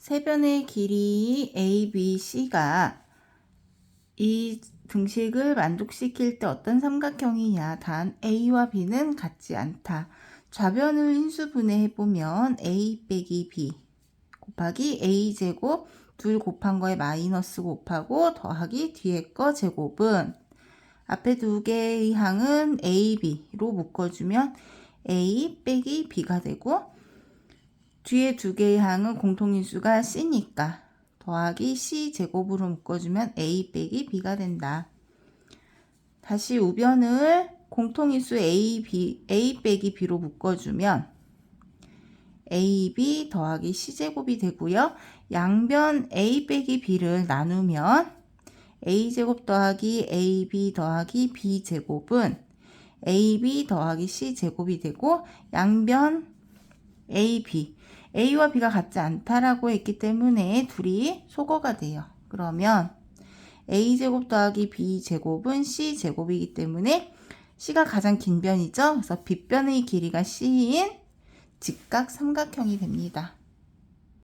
세 변의 길이 A, B, C가 이 등식을 만족시킬 때 어떤 삼각형이냐. 단 A와 B는 같지 않다. 좌변을 인수 분해해보면 A 빼기 B 곱하기 A 제곱 둘 곱한 거에 마이너스 곱하고 더하기 뒤에 거 제곱은 앞에 두 개의 항은 A, B로 묶어주면 A 빼기 B가 되고 뒤에 두 개의 항은 공통인수가 C니까 더하기 C 제곱으로 묶어주면 A 빼기 B가 된다. 다시 우변을 공통인수 A, B, A 빼기 B로 묶어주면 AB 더하기 C제곱이 되고요. 양변 A 빼기 B를 나누면 A제곱 더하기 AB 더하기 B제곱은 AB 더하기 C제곱이 되고 양변 AB A와 B가 같지 않다라고 했기 때문에 둘이 소거가 돼요. 그러면 A제곱 더하기 B제곱은 C제곱이기 때문에 C가 가장 긴 변이죠. 그래서 빗변의 길이가 C인 직각 삼각형이 됩니다.